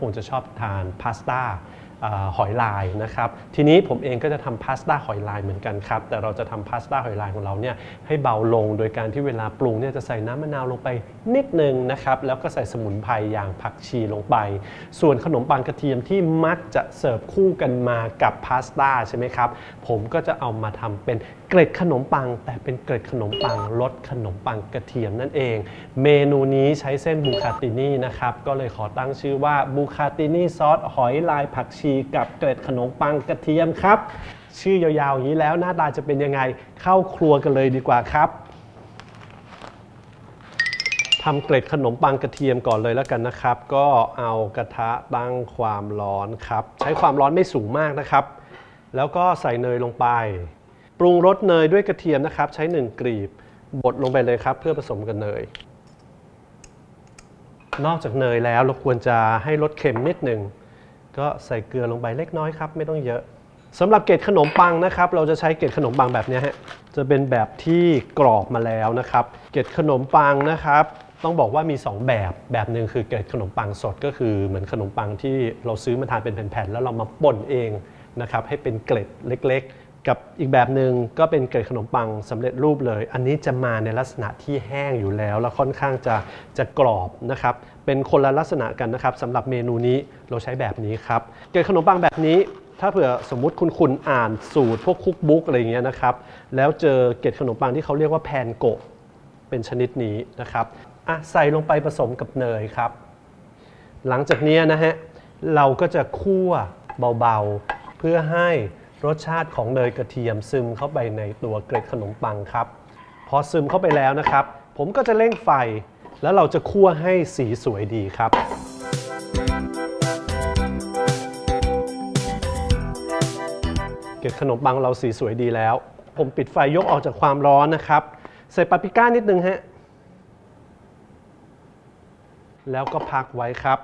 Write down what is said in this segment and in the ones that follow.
คงจะชอบทานพาสต้าอ่า หอยลายนะครับ ทีนี้ผมเองก็จะทำพาสต้าหอยลายเหมือนกันครับ แต่เราจะทำพาสต้าหอยลายของเราเนี่ยให้เบาลงโดยการที่เวลาปรุงเนี่ยจะใส่น้ำมะนาวลงไปนิดนึงนะครับ แล้วก็ใส่สมุนไพรอย่างผักชีลงไป ส่วนขนมปังกระเทียมที่มักจะเสิร์ฟคู่กันมากับพาสต้าใช่ไหมครับ ผมก็จะเอามาทำเป็นเกล็ดขนมปัง แต่เป็นเกล็ดขนมปังรสขนมปังกระเทียมนั่นเอง เมนูนี้ใช้เส้นบูคาตินี่นะครับ ก็เลยขอตั้งชื่อว่าบูคาตินี่ซอสหอยลายผักชีกับเกล็ดขนมปังกระเทียมครับ ชื่อยาวๆอย่างนี้แล้วหน้าตาจะเป็นยังไงเข้าครัวกันเลยดีกว่าครับทำเกล็ดขนมปังกระเทียมก่อนเลยแล้วกันนะครับ ก็เอากระทะตั้งความร้อนครับ ใช้ความร้อนไม่สูงมากนะครับ แล้วก็ใส่เนยลงไป ปรุงรสเนยด้วยกระเทียมนะครับ ใช้1กรีบบดลงไปเลยครับ เพื่อผสมกับเนย นอกจากเนยแล้วเราควรจะให้รสเค็มนิดหนึ่ง ก็ใส่เกลือลงไปเล็กน้อยครับ ไม่ต้องเยอะสำหรับเกล็ดขนมปังนะครับ เราจะใช้เกล็ดขนมปังแบบนี้ฮะจะเป็นแบบที่กรอบมาแล้วนะครับ เกล็ดขนมปังนะครับ ต้องบอกว่ามี 2 แบบแบบหนึ่งคือเกล็ดขนมปังสดก็คือเหมือนขนมปังที่เราซื้อมาทานเป็นแผ่นๆแล้วเรามาป่นเองนะครับให้เป็นเกล็ดเล็กๆ กับอีกแบบหนึ่งก็เป็นเกล็ดขนมปังสำเร็จรูปเลย อันนี้จะมาในลักษณะที่แห้งอยู่แล้ว แล้วค่อนข้างจะจะกรอบนะครับเป็นคนละลักษณะกันนะครับสำหรับเมนูนี้เราใช้แบบนี้ครับเกล็ดขนมปังแบบนี้ ถ้าเผื่อสมมุติคุณคุณอ่านสูตรพวกคุกบุ๊กอะไรเงี้ยนะครับแล้วเจอเกล็ดขนมปังที่เขาเรียกว่าแพนโกะเป็นชนิดนี้นะครับอะใส่ลงไปผสมกับเนยครับ หลังจากนี้นะฮะเราก็จะคั่วเบาๆเพื่อให้ รสชาติของเนยกระเทียมซึมเข้าไปในตัวเกล็ดขนมปังครับ พอซึมเข้าไปแล้วนะครับ ผมก็จะเร่งไฟ แล้วเราจะคั่วให้สีสวยดีครับ เกล็ดขนมปังเราสีสวยดีแล้ว ผมปิดไฟยกออกจากความร้อนนะครับ ใส่ปาปริก้านิดนึงฮะแล้วก็พักไว้ครับ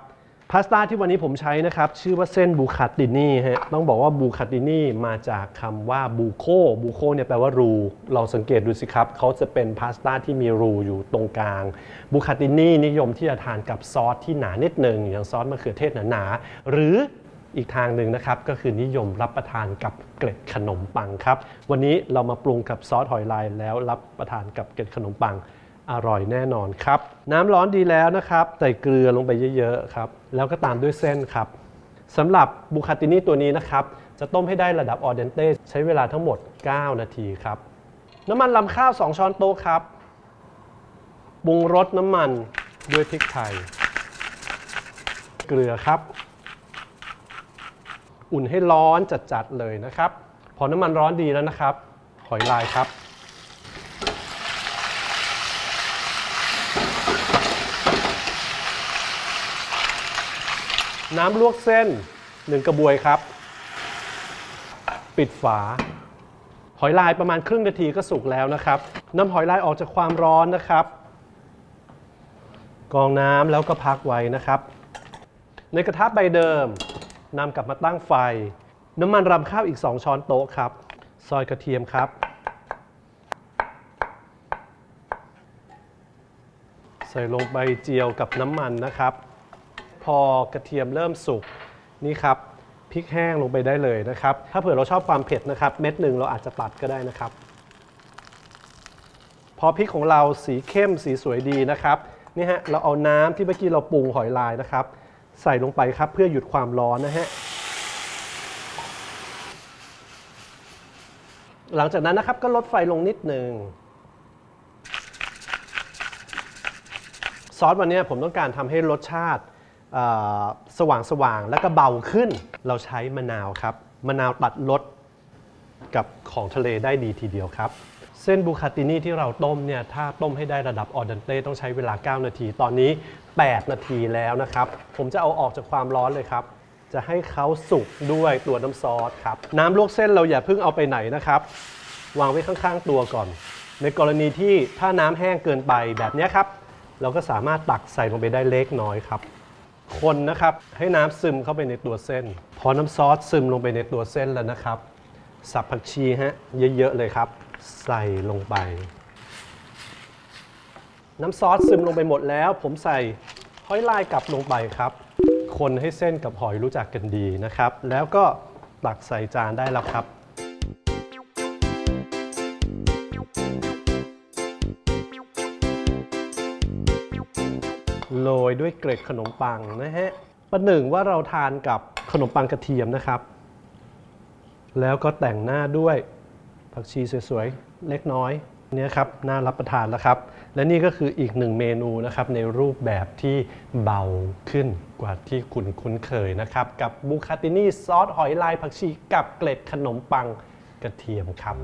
พาสต้าที่วันนี้ผมใช้นะครับ ชื่อว่าเส้นบูคาตินี่ฮะต้องบอกว่าบูคาตินี่มาจากคำว่าบูโคบูโคเนี่ยแปลว่ารู เราสังเกตดูสิครับเขาจะเป็นพาสต้าที่มีรูอยู่ตรงกลางบูคาตินี่นิยมที่จะทานกับซอสที่หนานิดหนึ่งอย่างซอสมะเขือเทศหนาๆหรืออีกทางหนึ่งนะครับ ก็คือนิยมรับประทานกับเกล็ดขนมปังครับ วันนี้เรามาปรุงกับซอสหอยลายแล้วรับประทานกับเกล็ดขนมปัง อร่อยแน่นอนครับ น้ำร้อนดีแล้วนะครับ ใส่เกลือลงไปเยอะๆครับ แล้วก็ตามด้วยเส้นครับสำหรับบูคาตินี่ตัวนี้นะครับ จะต้มให้ได้ระดับออเดนเต้ใช้เวลาทั้งหมด 9 นาทีครับ น้ำมันลำข้าว 2 ช้อนโต๊ะครับปรุงรสน้ำมันด้วยพริกไทย เกลือครับ อุ่นให้ร้อนจัดๆเลยนะครับ พอน้ำมันร้อนดีแล้วนะครับ หอยลายครับ น้ำลวกเส้น 1 กระบวยครับ ปิดฝา หอยลายประมาณครึ่งนาทีก็สุกแล้วนะครับน้ำหอยลายออกจากความร้อนนะครับ กรองน้ำแล้วก็พักไว้นะครับ ในกระทะใบเดิมนำกลับมาตั้งไฟ น้ำมันรำข้าวอีก 2 ช้อนโต๊ะครับ ซอยกระเทียมครับ ใส่ลงไปเจียวกับน้ำมันนะครับ พอกระเทียมเริ่มสุกนี่ครับพริกแห้งลงไปได้เลยนะครับ ถ้าเผื่อเราชอบความเผ็ดนะครับ เม็ดหนึ่งเราอาจจะตัดก็ได้นะครับ พอพริกของเราสีเข้มสีสวยดีนะครับนี่ฮะเราเอาน้ำที่เมื่อกี้เราปรุงหอยลายนะครับ ใส่ลงไปครับเพื่อหยุดความร้อนนะฮะหลังจากนั้นนะครับก็ลดไฟลงนิดหนึ่งซอสวันนี้ผมต้องการทำให้รสชาติ สว่างสว่างๆแล้วก็เบาขึ้น เราใช้มะนาวครับ มะนาวตัดรสกับของทะเลได้ดีทีเดียวครับ เส้นบูคาตินี่ที่เราต้มเนี่ยถ้าต้มให้ได้ระดับออเดนเต้ต้องใช้เวลา 9 นาที ตอนนี้ 8 นาทีแล้วนะครับ ผมจะเอาออกจากความร้อนเลยครับ จะให้เขาสุกด้วยตัวน้ำซอสครับ น้ำลวกเส้นเราอย่าเพิ่งเอาไปไหนนะครับ วางไว้ข้างๆตัวก่อน ในกรณีที่ถ้าน้ำแห้งเกินไปแบบนี้ครับ เราก็สามารถตักใส่ลงไปได้เล็กน้อยครับ คนนะครับให้น้ำซึมเข้าไปในตัวเส้น พอน้ำซอสซึมลงไปในตัวเส้นแล้วนะครับ สับผักชีฮะเยอะๆเลยครับ ใส่ลงไป น้ำซอสซึมลงไปหมดแล้ว ผมใส่หอยลายกลับลงไปครับ คนให้เส้นกับหอยรู้จักกันดีนะครับ แล้วก็ตักใส่จานได้แล้วครับ โรยด้วยเกล็ดขนมปังนะฮะประหนึ่งว่าเราทานกับขนมปังกระเทียมนะครับ แล้วก็แต่งหน้าด้วยผักชีสวยๆ เล็กน้อยเนี่ยครับน่ารับประทานแล้วครับ และนี่ก็คืออีกหนึ่งเมนูนะครับในรูปแบบที่เบาขึ้นกว่าที่คุณคุ้นเคยนะครับ กับบูคาตินี่ซอสหอยลายผักชีกับเกล็ดขนมปังกระเทียมครับ